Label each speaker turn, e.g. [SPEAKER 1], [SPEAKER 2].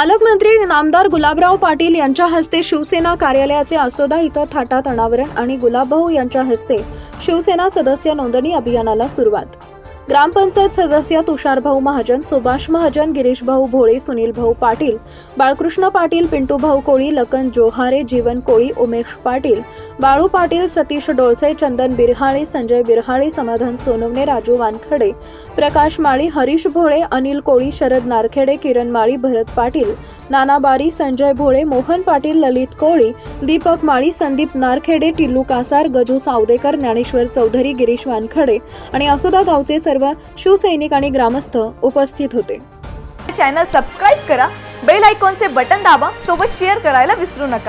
[SPEAKER 1] पालकमंत्री नामदार गुलाबराव पाटील यांच्या हस्ते शिवसेना कार्यालयाचे आसोदा इथं थाटात अनावरण आणि गुलाबभाऊ यांच्या हस्ते शिवसेना सदस्य नोंदणी अभियानाला सुरुवात. ग्रामपंचायत सदस्य तुषारभाऊ महाजन सुभाष महाजन गिरीशभाऊ भोळे सुनीलभाऊ पाटील बाळकृष्ण पाटील पिंटूभाऊ कोळी लखन जोहारे जीवन कोळी उमेश पाटील बाळू पाटील सतीश डोळसे चंदन बिरहाळे संजय बिरहाळे समाधान सोनवणे राजू वानखडे प्रकाश माळी हरीश भोळे अनिल कोळी शरद नारखेडे किरण माळी भरत पाटील नाना बारी संजय भोळे मोहन पाटील ललित कोळी दीपक माळी संदीप नारखेडे टिल्लू कासार गजू सावदेकर ज्ञानेश्वर चौधरी गिरीश वानखडे आणि असोदा गावचे सर्व शिवसैनिक आणि ग्रामस्थ उपस्थित होते.
[SPEAKER 2] चॅनल सबस्क्राईब करा बेल आयकॉनचे बटन दाबा सोबत शेअर करायला विसरू नका.